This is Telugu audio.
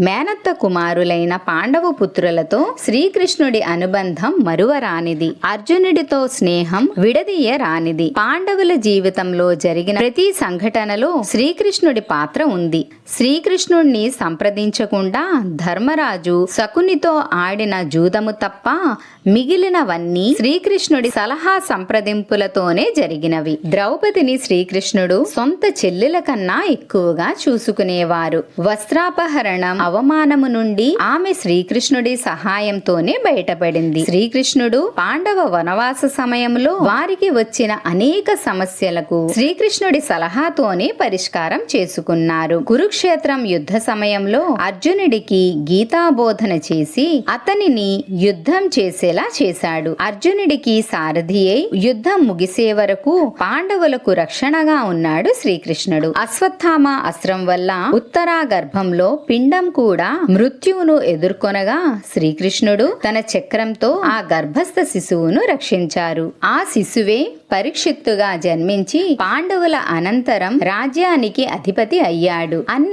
మేనత్త కుమారులైన పాండవ పుత్రులతో శ్రీకృష్ణుడి అనుబంధం మరువరానిది. అర్జునుడితో స్నేహం విడదీయరానిది. పాండవుల జీవితంలో జరిగిన ప్రతి సంఘటనలో శ్రీకృష్ణుడి పాత్ర ఉంది. శ్రీకృష్ణుణ్ణి సంప్రదించకుండా ధర్మరాజు శకునితో ఆడిన జూదము తప్ప మిగిలినవన్నీ శ్రీకృష్ణుడి సలహా సంప్రదింపులతోనే జరిగినవి. ద్రౌపదిని శ్రీకృష్ణుడు సొంత చెల్లెల కన్నా ఎక్కువగా చూసుకునేవారు. వస్త్రాపహరణం అవమానము నుండి ఆమె శ్రీకృష్ణుడి సహాయంతోనే బయటపడింది. శ్రీకృష్ణుడు పాండవ వనవాస సమయంలో వారికి వచ్చిన అనేక సమస్యలకు శ్రీకృష్ణుడి సలహాతోనే పరిష్కారం చేసుకున్నారు. కురుక్షేత్రం యుద్ధ సమయంలో అర్జునుడికి గీతాబోధన చేసి అతనిని యుద్ధం చేసేలా చేశాడు. అర్జునుడికి సారథి అయి యుద్ధం ముగిసే వరకు పాండవులకు రక్షణగా ఉన్నాడు శ్రీకృష్ణుడు. అశ్వత్థామ అస్త్రం వల్ల ఉత్తరా గర్భంలో పిండం కూడా మృత్యువును ఎదుర్కొనగా శ్రీకృష్ణుడు తన చక్రంతో ఆ గర్భస్థ శిశువును రక్షించారు. ఆ శిశువే పరీక్షిత్తుగా జన్మించి పాండవుల అనంతరం రాజ్యానికి అధిపతి అయ్యాడు. అన్ని